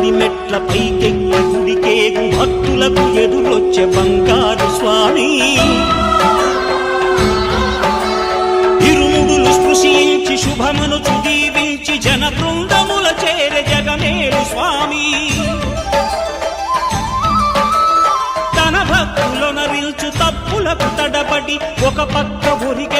పడి మెట్ల పైకెక్కి గుడికేగు భక్తులకు ఎదురొచ్చే బంగారు స్వామి. ఇరుముడులు స్పృశించి శుభమును దీవించి జన బృందముల చేరే జగమేలు స్వామి. తన భక్తులొనరిల్చు తప్పులకు తడబడి ఒక పక్క ఒరిగెన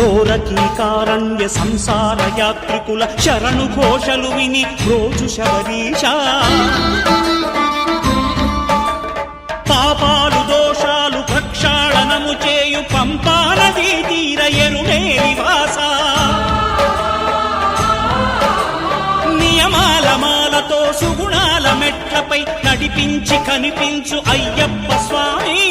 ఘోరకీకారణ్య సంసార యాత్రికుల శరణు ఘోషలు విని రోజు శబరీష. పాపాలు దోషాలు ప్రక్షాళనము చేయు పంపానది తీర ఎరుడే నివాస. నియమాల మాలతో సుగుణాల మెట్లపై నడిపించి కనిపించు అయ్యప్ప స్వామి.